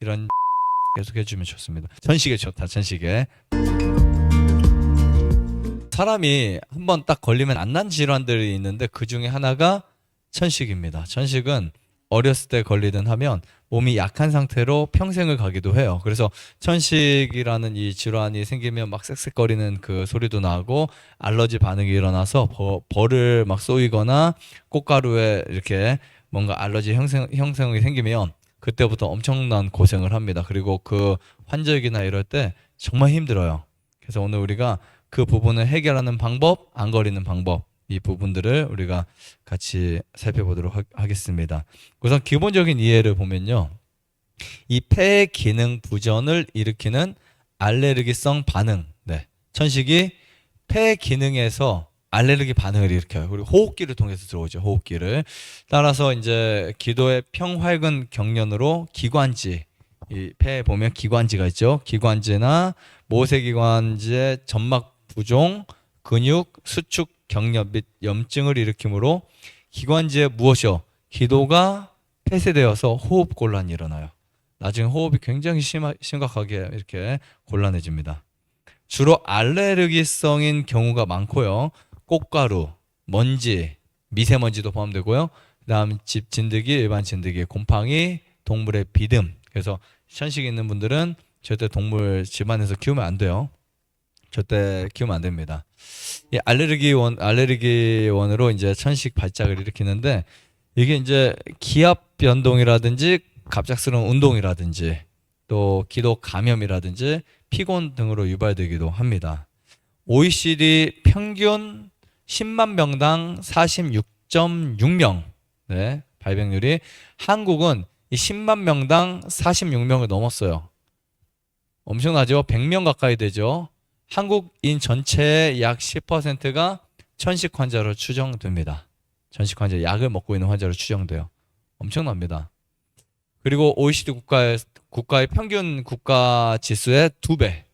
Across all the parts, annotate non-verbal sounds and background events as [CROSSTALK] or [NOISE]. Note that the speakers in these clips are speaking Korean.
이런 [LAUGHS] 계속 해주면 좋습니다. 천식에 좋다, 천식에. 사람이 한 번 딱 걸리면 안 난 질환들이 있는데 그 중에 하나가 천식입니다. 천식은 어렸을 때 걸리든 하면 몸이 약한 상태로 평생을 가기도 해요. 그래서 천식이라는 이 질환이 생기면 막 쌕쌕거리는 그 소리도 나고 알러지 반응이 일어나서 벌, 벌을 막 쏘이거나 꽃가루에 이렇게 뭔가 알러지 형성, 형성이 생기면 그때부터 엄청난 고생을 합니다. 그리고 그 환절기나 이럴 때 정말 힘들어요. 그래서 오늘 우리가 그 부분을 해결하는 방법, 안 걸리는 방법, 이 부분들을 우리가 같이 살펴보도록 하, 하겠습니다. 우선 기본적인 이해를 보면요. 이 폐 기능 부전을 일으키는 알레르기성 반응. 네. 천식이 폐 기능에서 알레르기 반응을 일으켜요. 그리고 호흡기를 통해서 들어오죠. 호흡기를. 따라서 이제 기도의 평활근 경련으로 기관지 이 폐에 보면 기관지가 있죠. 기관지나 모세기관지의 점막 부종, 근육, 수축 경련 및 염증을 일으키므로 기관지에 무엇이요? 기도가 폐쇄되어서 호흡 곤란이 일어나요. 나중에 호흡이 굉장히 심하, 심각하게 이렇게 곤란해집니다. 주로 알레르기성인 경우가 많고요. 꽃가루, 먼지, 미세먼지도 포함되고요. 그다음 집 진드기, 일반 진드기, 곰팡이, 동물의 비듬. 그래서 천식 있는 분들은 절대 동물 집안에서 키우면 안 돼요. 절대 키우면 안 됩니다. 이 알레르기 원 알레르기 원으로 이제 천식 발작을 일으키는데 이게 이제 기압 변동이라든지 갑작스러운 운동이라든지 또 기도 감염이라든지 피곤 등으로 유발되기도 합니다. OECD 평균 10만 명당 46.6명 네, 발병률이 한국은 이 10만 명당 46명을 넘었어요. 엄청나죠? 100명 가까이 되죠. 한국인 전체의 약 10%가 천식 환자로 추정됩니다. 전식 환자 약을 먹고 있는 환자로 추정돼요. 엄청납니다. 그리고 OECD 국가의 국가의 평균 국가 지수의 두 배.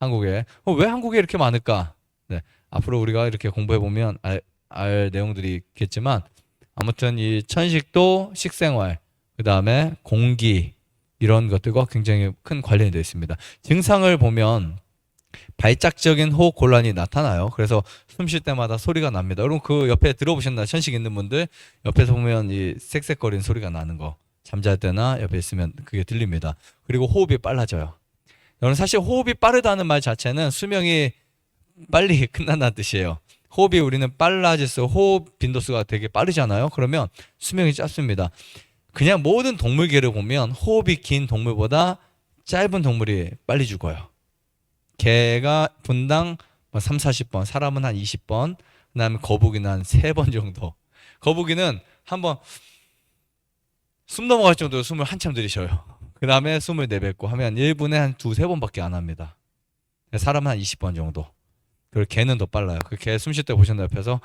한국에 어, 왜 한국에 이렇게 많을까? 네, 앞으로 우리가 이렇게 공부해 보면 알, 알 내용들이 있겠지만 아무튼 이 천식도 식생활 그 다음에 공기 이런 것들과 굉장히 큰 관련이 되어 있습니다. 증상을 보면 발작적인 호흡 곤란이 나타나요. 그래서 숨 쉴 때마다 소리가 납니다. 여러분 그 옆에 들어보셨나요? 천식 있는 분들 옆에서 보면 이 쌕쌕거리는 소리가 나는 거 잠잘 때나 옆에 있으면 그게 들립니다. 그리고 호흡이 빨라져요. 여러분 사실 호흡이 빠르다는 말 자체는 수명이 빨리 [LAUGHS] 끝난다는 뜻이에요. 호흡이 우리는 빨라질수록 호흡 빈도수가 되게 빠르잖아요. 그러면 수명이 짧습니다. 그냥 모든 동물계를 보면 호흡이 긴 동물보다 짧은 동물이 빨리 죽어요. 개가 분당 뭐 3, 40번, 사람은 한 20번, 그 다음에 거북이는 한 3번 정도. 거북이는 한번 숨 넘어갈 정도로 숨을 한참 들이셔요. 그 다음에 숨을 내뱉고 하면 1분에 한 두세 번밖에 안 합니다. 사람은 한 20번 정도. 그리고 개는 더 빨라요. 그 개 숨 쉴 때 보셨나요? 옆에서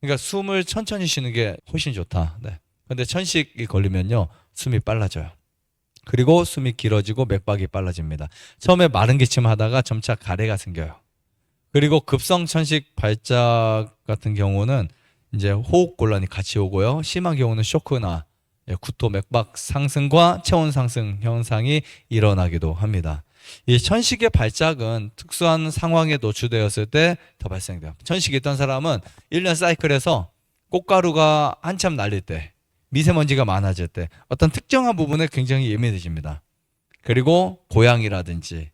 그러니까 숨을 천천히 쉬는 게 훨씬 좋다. 네. 근데 천식이 걸리면요. 숨이 빨라져요. 그리고 숨이 길어지고 맥박이 빨라집니다. 처음에 마른 기침 하다가 점차 가래가 생겨요. 그리고 급성 천식 발작 같은 경우는 이제 호흡 곤란이 같이 오고요. 심한 경우는 쇼크나 예, 구토 맥박 상승과 체온 상승 현상이 일어나기도 합니다. 이 천식의 발작은 특수한 상황에 노출되었을 때 더 발생돼요. 천식이 있던 사람은 1년 사이클에서 꽃가루가 한참 날릴 때, 미세먼지가 많아질 때 어떤 특정한 부분에 굉장히 예민해집니다. 그리고 고양이라든지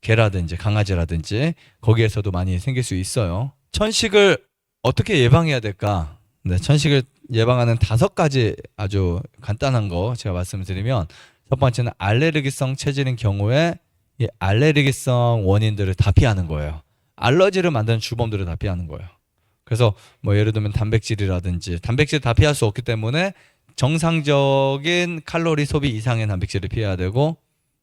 개라든지 강아지라든지 거기에서도 많이 생길 수 있어요. 천식을 어떻게 예방해야 될까? 네, 천식을 예방하는 다섯 가지 아주 간단한 거 제가 말씀드리면 첫 번째는 알레르기성 체질인 경우에 이 알레르기성 원인들을 다 피하는 거예요. 알러지를 만드는 주범들을 다 피하는 거예요. 그래서 뭐 예를 들면 단백질이라든지 단백질 다 피할 수 없기 때문에 정상적인 칼로리 소비 이상의 단백질을 피해야 되고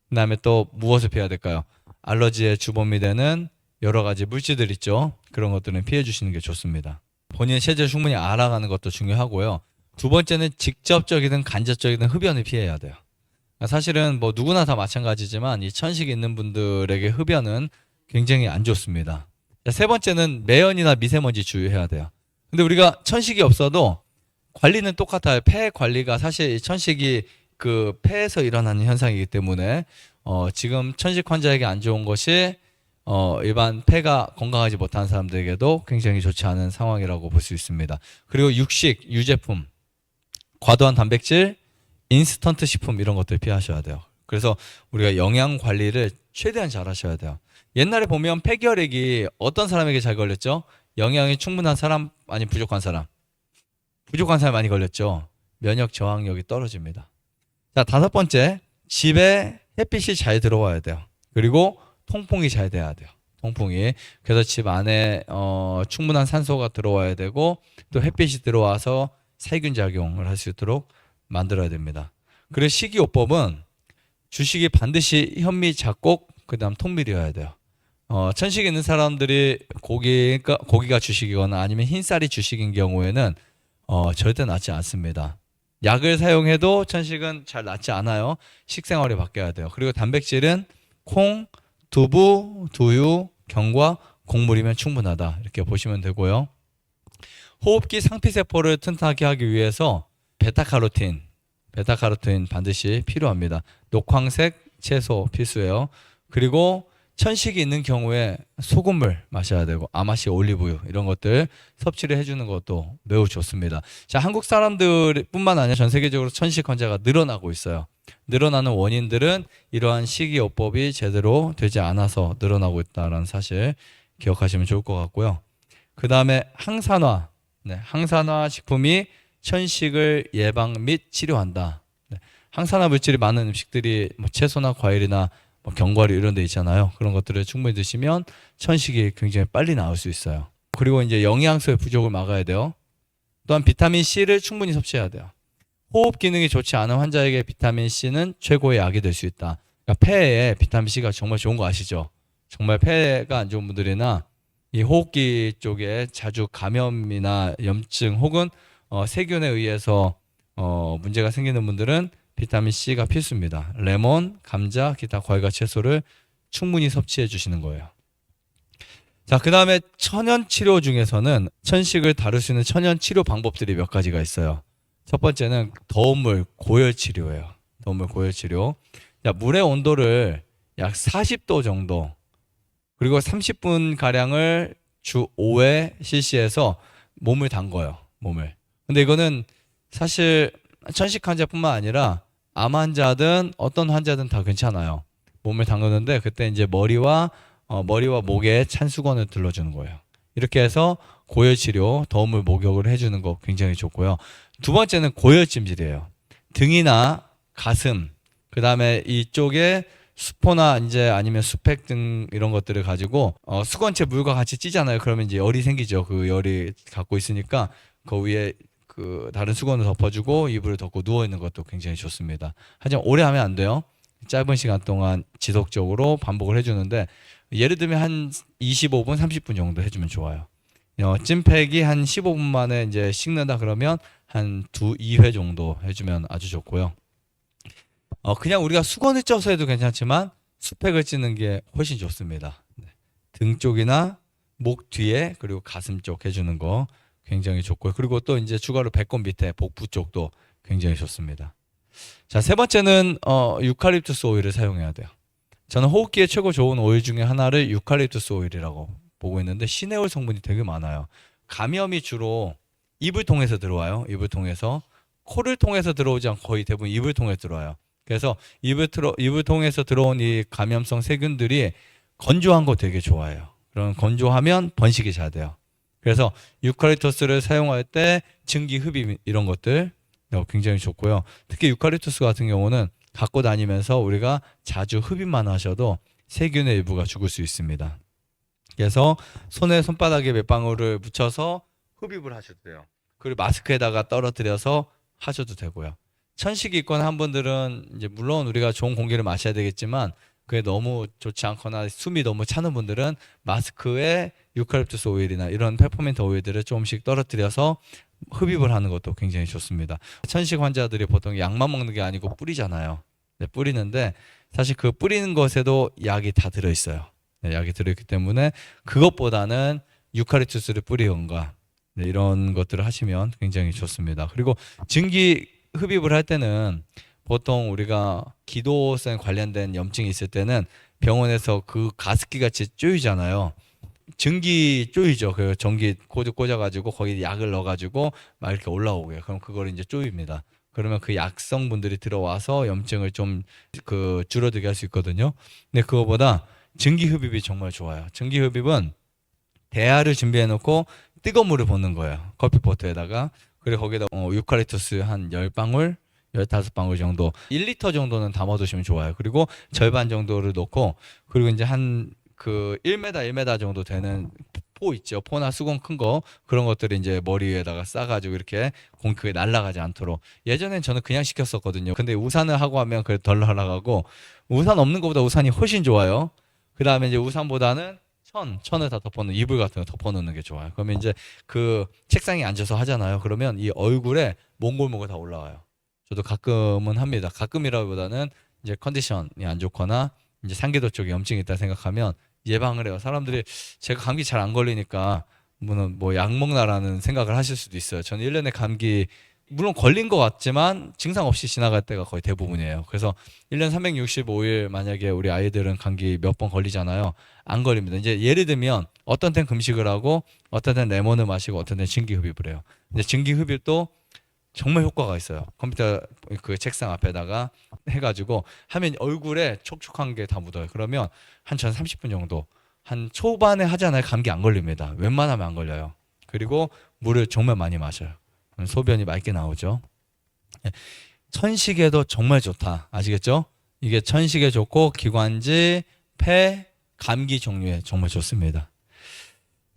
그다음에 또 무엇을 피해야 될까요? 알러지의 주범이 되는 여러 가지 물질들 있죠. 그런 것들은 피해 주시는 게 좋습니다. 본인의 체질을 충분히 알아가는 것도 중요하고요. 두 번째는 직접적이든 간접적이든 흡연을 피해야 돼요. 사실은 뭐 누구나 다 마찬가지지만 이 천식 있는 분들에게 흡연은 굉장히 안 좋습니다. 세 번째는 매연이나 미세먼지 주의해야 돼요. 근데 우리가 천식이 없어도 관리는 똑같아요. 폐 관리가 사실 이 천식이 그 폐에서 일어나는 현상이기 때문에 어, 지금 천식 환자에게 안 좋은 것이 어, 일반 폐가 건강하지 못한 사람들에게도 굉장히 좋지 않은 상황이라고 볼 수 있습니다. 그리고 육식, 유제품, 과도한 단백질, 인스턴트 식품 이런 것들 피하셔야 돼요. 그래서 우리가 영양 관리를 최대한 잘 하셔야 돼요. 옛날에 보면 폐결핵이 어떤 사람에게 잘 걸렸죠? 영양이 충분한 사람 아니 부족한 사람. 부족한 사람 많이 걸렸죠. 면역 저항력이 떨어집니다. 자, 다섯 번째. 집에 햇빛이 잘 들어와야 돼요. 그리고 통풍이 잘 돼야 돼요. 통풍이. 그래서 집 안에 어, 충분한 산소가 들어와야 되고 또 햇빛이 들어와서 살균 작용을 할 수 있도록 만들어야 됩니다. 그리고 식이요법은 주식이 반드시 현미, 잡곡, 그다음 통밀이어야 돼요. 어, 천식에 있는 사람들이 고기가 고기가 주식이거나 아니면 흰쌀이 주식인 경우에는 어, 절대 낫지 않습니다. 약을 사용해도 천식은 잘 낫지 않아요. 식생활이 바뀌어야 돼요. 그리고 단백질은 콩, 두부, 두유, 경과, 곡물이면 충분하다. 이렇게 보시면 되고요. 호흡기 상피세포를 튼튼하게 하기 위해서 베타카로틴, 베타카로틴 반드시 필요합니다. 녹황색 채소 필수예요. 그리고 천식이 있는 경우에 소금물 마셔야 되고 아마시 올리브유 이런 것들 섭취를 해주는 것도 매우 좋습니다. 자 한국 사람들뿐만 아니라 전 세계적으로 천식 환자가 늘어나고 있어요. 늘어나는 원인들은 이러한 식이요법이 제대로 되지 않아서 늘어나고 있다는 사실 기억하시면 좋을 것 같고요. 그 다음에 항산화, 네, 항산화 식품이 천식을 예방 및 치료한다. 네, 항산화 물질이 많은 음식들이 뭐 채소나 과일이나 뭐 견과류 이런 데 있잖아요. 그런 것들을 충분히 드시면 천식이 굉장히 빨리 나올 수 있어요. 그리고 이제 영양소의 부족을 막아야 돼요. 또한 비타민 C를 충분히 섭취해야 돼요. 호흡 기능이 좋지 않은 환자에게 비타민 C는 최고의 약이 될 수 있다. 그러니까 폐에 비타민 C가 정말 좋은 거 아시죠? 정말 폐가 안 좋은 분들이나 이 호흡기 쪽에 자주 감염이나 염증 혹은 어, 세균에 의해서 어, 문제가 생기는 분들은 비타민 C가 필수입니다. 레몬, 감자, 기타 과일과 채소를 충분히 섭취해 주시는 거예요. 자, 그 다음에 천연 치료 중에서는 천식을 다룰 수 있는 천연 치료 방법들이 몇 가지가 있어요. 첫 번째는 더운 물 고열 치료예요. 더운 물 고열 치료. 자, 물의 온도를 약 40도 정도 그리고 30분 가량을 주 5회 실시해서 몸을 담궈요. 몸을. 근데 이거는 사실 천식 환자뿐만 아니라 암 환자든 어떤 환자든 다 괜찮아요. 몸을 담그는데 그때 이제 머리와 어, 머리와 목에 찬 수건을 둘러주는 거예요. 이렇게 해서 고열 치료, 더움을 목욕을 해주는 거 굉장히 좋고요. 두 번째는 고열 찜질이에요. 등이나 가슴, 그 다음에 이쪽에 수포나 이제 아니면 수팩 등 이런 것들을 가지고 어, 수건채 물과 같이 찌잖아요. 그러면 이제 열이 생기죠. 그 열이 갖고 있으니까 그 위에 그 다른 수건을 덮어주고 이불을 덮고 누워 있는 것도 굉장히 좋습니다. 하지만 오래 하면 안 돼요. 짧은 시간 동안 지속적으로 반복을 해주는데 예를 들면 한 25분, 30분 정도 해주면 좋아요. 어, 찜팩이 한 15분 만에 이제 식는다 그러면 한 두, 2회 정도 해주면 아주 좋고요. 어, 그냥 우리가 수건을 쪄서 해도 괜찮지만 수팩을 찌는 게 훨씬 좋습니다. 네. 등 쪽이나 목 뒤에 그리고 가슴 쪽 해주는 거 굉장히 좋고요. 그리고 또 이제 추가로 배꼽 밑에 복부 쪽도 굉장히 좋습니다. 자, 세 번째는 어, 유칼립투스 오일을 사용해야 돼요. 저는 호흡기에 최고 좋은 오일 중에 하나를 유칼립투스 오일이라고 보고 있는데 시네올 성분이 되게 많아요. 감염이 주로 입을 통해서 들어와요. 입을 통해서 코를 통해서 들어오지 않고 거의 대부분 입을 통해 들어와요. 그래서 입을 틀어, 입을 통해서 들어온 이 감염성 세균들이 건조한 거 되게 좋아해요. 그럼 건조하면 번식이 잘 돼요. 그래서 유칼립투스를 사용할 때 증기 흡입 이런 것들 어, 굉장히 좋고요. 특히 유칼립투스 같은 경우는 갖고 다니면서 우리가 자주 흡입만 하셔도 세균의 일부가 죽을 수 있습니다. 그래서 손에 손바닥에 몇 방울을 묻혀서 흡입을 하셔도 돼요. 그리고 마스크에다가 떨어뜨려서 하셔도 되고요. 천식이 있거나 한 분들은 이제 물론 우리가 좋은 공기를 마셔야 되겠지만 그게 너무 좋지 않거나 숨이 너무 차는 분들은 마스크에 유칼립투스 오일이나 이런 페퍼민트 오일들을 조금씩 떨어뜨려서 흡입을 하는 것도 굉장히 좋습니다. 천식 환자들이 보통 약만 먹는 게 아니고 뿌리잖아요. 네, 뿌리는데 사실 그 뿌리는 것에도 약이 다 들어 있어요. 네, 약이 들어 있기 때문에 그것보다는 유칼립투스를 뿌리건가 네, 이런 것들을 하시면 굉장히 좋습니다. 그리고 증기 흡입을 할 때는 보통 우리가 기도성 관련된 염증이 있을 때는 병원에서 그 가습기 같이 쪼이잖아요. 증기 쪼이죠. 그 전기 코드 꽂아가지고 거기 약을 넣어가지고 막 이렇게 올라오게. 그럼 그걸 이제 쪼입니다. 그러면 그 약성분들이 들어와서 염증을 좀 그 줄어들게 할 수 있거든요. 근데 그거보다 증기 흡입이 정말 좋아요. 증기 흡입은 대야를 준비해 놓고 뜨거운 물을 붓는 거예요. 커피포트에다가 그리고 거기다 어, 유칼립투스 한 10방울 15방울 정도 1리터 정도는 담아 두시면 좋아요. 그리고 절반 정도를 넣고 그리고 이제 한 그 1m 1m 정도 되는 포 있죠. 포나 수건 큰 거 그런 것들을 이제 머리 위에다가 싸가지고 이렇게 공기 크게 날아가지 않도록 예전엔 저는 그냥 시켰었거든요. 근데 우산을 하고 하면 그래 덜 날아가고 우산 없는 것보다 우산이 훨씬 좋아요. 그 다음에 이제 우산보다는 천, 천을 다 덮어놓는 이불 같은 거 덮어놓는 게 좋아요. 그러면 이제 그 책상에 앉아서 하잖아요. 그러면 이 얼굴에 몽골몽골 다 올라와요. 저도 가끔은 합니다. 가끔이라기보다는 이제 컨디션이 안 좋거나 이제 상기도 쪽에 염증이 있다 생각하면 예방을 해요. 사람들이 제가 감기 잘 안 걸리니까 뭐는 뭐약 먹나라는 생각을 하실 수도 있어요. 저는 1년에 감기 물론 걸린 것 같지만 증상 없이 지나갈 때가 거의 대부분이에요. 그래서 1년 365일 만약에 우리 아이들은 감기 몇 번 걸리잖아요. 안 걸립니다. 이제 예를 들면 어떤 땐 금식을 하고 어떤 땐 레몬을 마시고 어떤 땐 증기 흡입을 해요. 근데 증기 흡입도 정말 효과가 있어요. 컴퓨터 그 책상 앞에다가 해가지고 하면 얼굴에 촉촉한 게 다 묻어요. 그러면 한 전 30분 정도 한 초반에 하잖아요. 감기 안 걸립니다. 웬만하면 안 걸려요. 그리고 물을 정말 많이 마셔요. 그럼 소변이 맑게 나오죠. 예. 천식에도 정말 좋다. 아시겠죠? 이게 천식에 좋고 기관지, 폐, 감기 종류에 정말 좋습니다.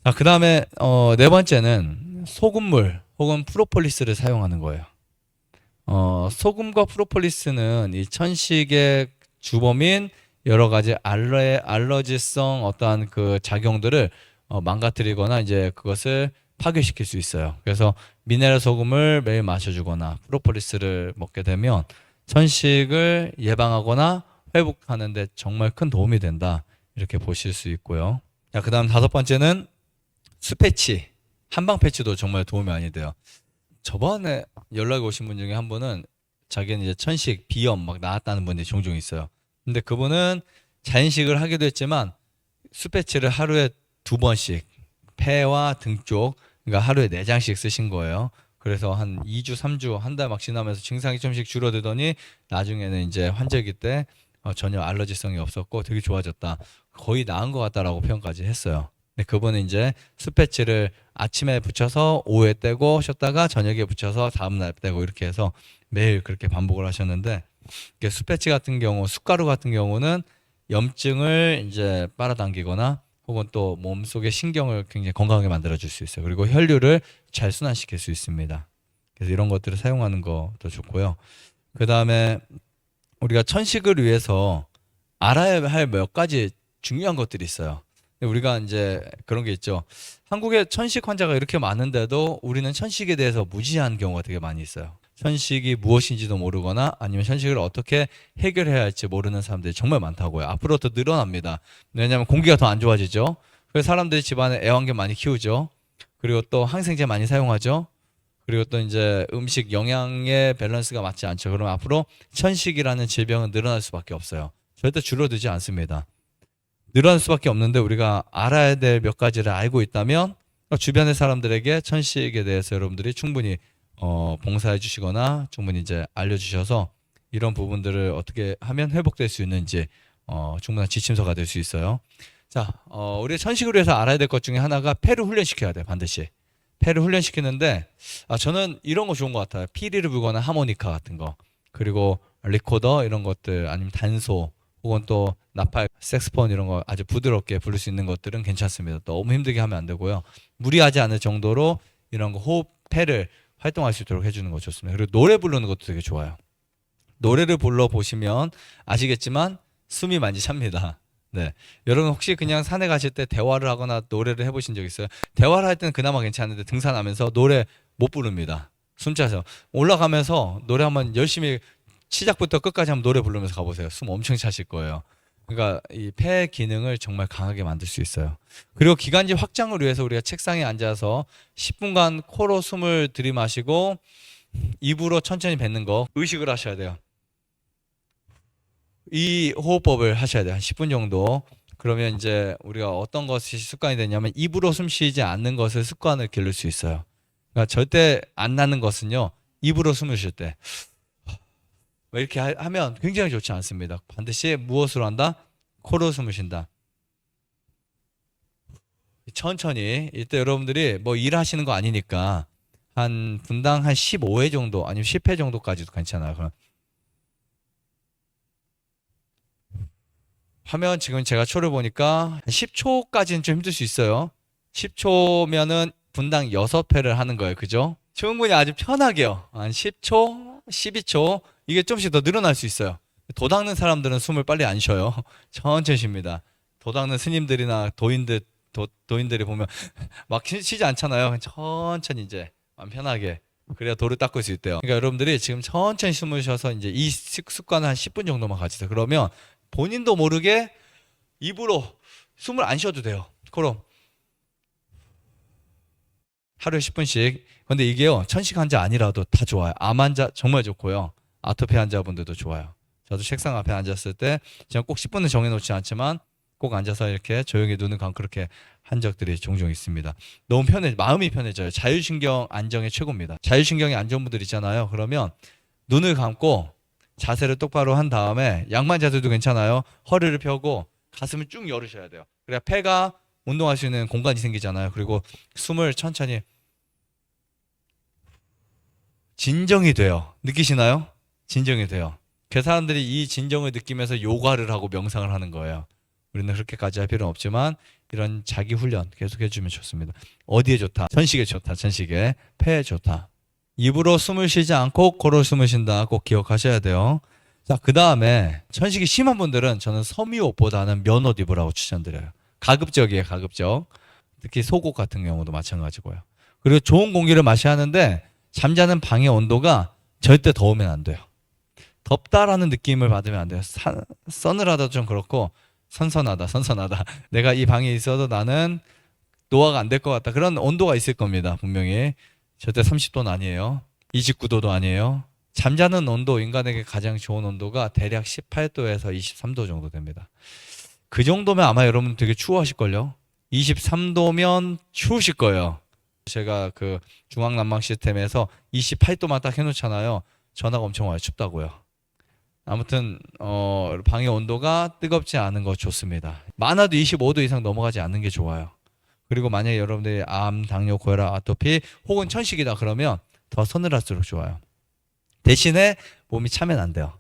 자, 그 다음에 어, 네 번째는 소금물 혹은 프로폴리스를 사용하는 거예요. 어, 소금과 프로폴리스는 이 천식의 주범인 여러 가지 알러 알러지성 어떠한 그 작용들을 어, 망가뜨리거나 이제 그것을 파괴시킬 수 있어요. 그래서 미네랄 소금을 매일 마셔주거나 프로폴리스를 먹게 되면 천식을 예방하거나 회복하는데 정말 큰 도움이 된다. 이렇게 보실 수 있고요. 자, 그 다음 다섯 번째는 수패치, 한방 패치도 정말 도움이 많이 돼요. 저번에 연락이 오신 분 중에 한 분은 자기는 이제 천식, 비염 막 나았다는 분이 종종 있어요. 근데 그분은 자연식을 하기도 했지만 수패치를 하루에 두 번씩 폐와 등 쪽, 그러니까 하루에 네 장씩 쓰신 거예요. 그래서 한 2주, 3주, 한 달 막 지나면서 증상이 좀씩 줄어들더니 나중에는 이제 환절기 때 어, 전혀 알러지성이 없었고 되게 좋아졌다. 거의 나은 것 같다라고 표현까지 했어요. 근데 그분은 이제 스패치를 아침에 붙여서 오후에 떼고 쉬었다가 저녁에 붙여서 다음날 떼고 이렇게 해서 매일 그렇게 반복을 하셨는데 이게 스패치 같은 경우 숟가루 같은 경우는 염증을 이제 빨아당기거나 혹은 또 몸속의 신경을 굉장히 건강하게 만들어 줄 수 있어요. 그리고 혈류를 잘 순환시킬 수 있습니다. 그래서 이런 것들을 사용하는 것도 좋고요. 그 다음에 우리가 천식을 위해서 알아야 할 몇 가지 중요한 것들이 있어요. 근데 우리가 이제 그런 게 있죠. 한국에 천식 환자가 이렇게 많은데도 우리는 천식에 대해서 무지한 경우가 되게 많이 있어요. 천식이 무엇인지도 모르거나 아니면 천식을 어떻게 해결해야 할지 모르는 사람들이 정말 많다고요. 앞으로 더 늘어납니다. 왜냐하면 공기가 더 안 좋아지죠. 그래서 사람들이 집안에 애완견 많이 키우죠. 그리고 또 항생제 많이 사용하죠. 그리고 또 이제 음식 영양의 밸런스가 맞지 않죠. 그러면 앞으로 천식이라는 질병은 늘어날 수밖에 없어요. 절대 줄어들지 않습니다. 늘어날 수밖에 없는데 우리가 알아야 될 몇 가지를 알고 있다면 주변의 사람들에게 천식에 대해서 여러분들이 충분히 어, 봉사해 주시거나 충분히 이제 알려주셔서 이런 부분들을 어떻게 하면 회복될 수 있는지 어, 충분한 지침서가 될 수 있어요. 자, 어, 우리 천식을 위해서 알아야 될 것 중에 하나가 폐를 훈련시켜야 돼 반드시. 폐를 훈련시키는데 아, 저는 이런 거 좋은 것 같아요. 피리를 불거나 하모니카 같은 거 그리고 리코더 이런 것들 아니면 단소 혹은 또 나팔, 색스폰 이런 거 아주 부드럽게 부를 수 있는 것들은 괜찮습니다. 너무 힘들게 하면 안 되고요. 무리하지 않을 정도로 이런 거 호흡, 폐를 활동할 수 있도록 해주는 거 좋습니다. 그리고 노래 부르는 것도 되게 좋아요. 노래를 불러 보시면 아시겠지만 숨이 많이 찹니다. 네, 여러분 혹시 그냥 산에 가실 때 대화를 하거나 노래를 해보신 적 있어요? 대화를 할 때는 그나마 괜찮은데 등산하면서 노래 못 부릅니다. 숨 차서 올라가면서 노래 한번 열심히 시작부터 끝까지 한번 노래 부르면서 가보세요. 숨 엄청 차실 거예요. 그러니까 이 폐 기능을 정말 강하게 만들 수 있어요. 그리고 기관지 확장을 위해서 우리가 책상에 앉아서 10분간 코로 숨을 들이마시고 입으로 천천히 뱉는 거 의식을 하셔야 돼요. 이 호흡법을 하셔야 돼요. 한 10분 정도. 그러면 이제 우리가 어떤 것이 습관이 되냐면 입으로 숨 쉬지 않는 것을 습관을 기를 수 있어요. 그러니까 절대 안 나는 것은요. 입으로 숨을 쉴 때. 뭐 이렇게 하- 하면 굉장히 좋지 않습니다. 반드시 무엇으로 한다? 코로 숨을 쉰다. 천천히 이때 여러분들이 뭐 일하시는 거 아니니까 한 분당 한 15회 정도 아니면 10회 정도까지도 괜찮아요. 그럼 하면 지금 제가 초를 보니까 한 10초까지는 좀 힘들 수 있어요. 10초면은 분당 6회를 하는 거예요. 그죠? 충분히 아주 편하게요. 한 10초, 12초 이게 좀씩 더 늘어날 수 있어요. 도 닦는 사람들은 숨을 빨리 안 쉬어요. 천천히 쉽니다. 도 닦는 스님들이나 도인들 도, 도인들이 보면 [LAUGHS] 막 쉬- 쉬지 않잖아요. 천천히 이제 마음 편하게 그래야 도를 닦을 수 있대요. 그러니까 여러분들이 지금 천천히 숨을 쉬어서 이제 이 습- 습관을 한 10분 정도만 가지세요. 그러면 본인도 모르게 입으로 숨을 안 쉬어도 돼요. 코로 하루에 10분씩. 근데 이게요 천식 환자 아니라도 다 좋아요. 암 환자 정말 좋고요. 아토피 환자분들도 좋아요. 저도 책상 앞에 앉았을 때 제가 꼭 10분을 정해놓지 않지만 꼭 앉아서 이렇게 조용히 눈을 감고 그렇게 한 적들이 종종 있습니다. 너무 편해, 마음이 편해져요. 자율신경 안정이 최고입니다. 자율신경이 안정 분들 있잖아요. 그러면 눈을 감고 자세를 똑바로 한 다음에 양만 자세도 괜찮아요. 허리를 펴고 가슴을 쭉 열으셔야 돼요. 그래야 폐가 운동할 수 있는 공간이 생기잖아요. 그리고 숨을 천천히 진정이 돼요. 느끼시나요? 진정이 돼요. 그 사람들이 이 진정을 느끼면서 요가를 하고 명상을 하는 거예요. 우리는 그렇게까지 할 필요는 없지만 이런 자기 훈련 계속 해주면 좋습니다. 어디에 좋다? 천식에 좋다. 천식에 폐에 좋다. 입으로 숨을 쉬지 않고 코로 숨을 쉰다. 꼭 기억하셔야 돼요. 자, 그 다음에 천식이 심한 분들은 저는 섬유옷보다는 면옷 입으라고 추천드려요. 가급적이에요, 가급적. 특히 속옷 같은 경우도 마찬가지고요. 그리고 좋은 공기를 마셔야 하는데 잠자는 방의 온도가 절대 더우면 안 돼요. 덥다라는 느낌을 받으면 안 돼요. 사, 서늘하다 좀 그렇고 선선하다, 선선하다. [LAUGHS] 내가 이 방에 있어도 나는 노화가 안 될 것 같다. 그런 온도가 있을 겁니다. 분명히. 절대 30도는 아니에요. 29도도 아니에요. 잠자는 온도, 인간에게 가장 좋은 온도가 대략 18도에서 23도 정도 됩니다. 그 정도면 아마 여러분 되게 추워하실걸요? 23도면 추우실 거예요. 제가 그 중앙난방 시스템에서 28도만 딱 해놓잖아요. 전화가 엄청 와요. 춥다고요. 아무튼 어, 방의 온도가 뜨겁지 않은 거 좋습니다. 많아도 25도 이상 넘어가지 않는 게 좋아요. 그리고 만약에 여러분들이 암, 당뇨, 고혈압, 아토피 혹은 천식이다 그러면 더 서늘할수록 좋아요. 대신에 몸이 차면 안 돼요.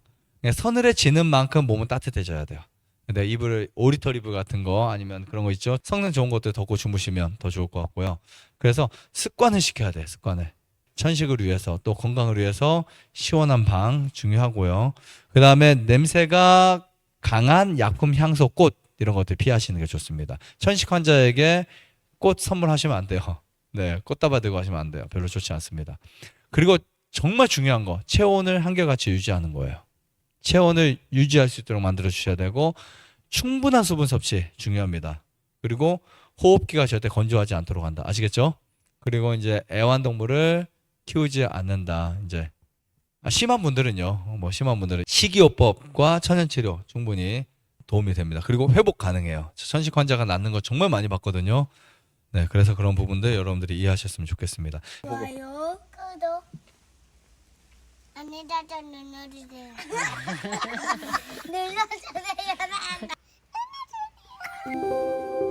서늘해지는 만큼 몸은 따뜻해져야 돼요. 근데 이불을 오리털 이불 같은 거 아니면 그런 거 있죠. 성능 좋은 것들 덮고 주무시면 더 좋을 것 같고요. 그래서 습관을 시켜야 돼요. 습관을. 천식을 위해서 또 건강을 위해서 시원한 방 중요하고요. 그 다음에 냄새가 강한 약품, 향소, 꽃 이런 것들 피하시는 게 좋습니다. 천식 환자에게 꽃 선물하시면 안 돼요. [LAUGHS] 네, 꽃다발 들고 하시면 안 돼요. 별로 좋지 않습니다. 그리고 정말 중요한 거 체온을 한결같이 유지하는 거예요. 체온을 유지할 수 있도록 만들어 주셔야 되고 충분한 수분 섭취 중요합니다. 그리고 호흡기가 절대 건조하지 않도록 한다. 아시겠죠? 그리고 이제 애완동물을 키우지 않는다. 이제 아, 심한 분들은요. 뭐 심한 분들은 식이요법과 천연치료 충분히 도움이 됩니다. 그리고 회복 가능해요. 천식 환자가 낫는 거 정말 많이 봤거든요. 네, 그래서 그런 부분들 여러분들이 이해하셨으면 좋겠습니다. 좋아요, 구독. 안내자자 눌러주세요. [LAUGHS] 눌러주세요. [LAUGHS]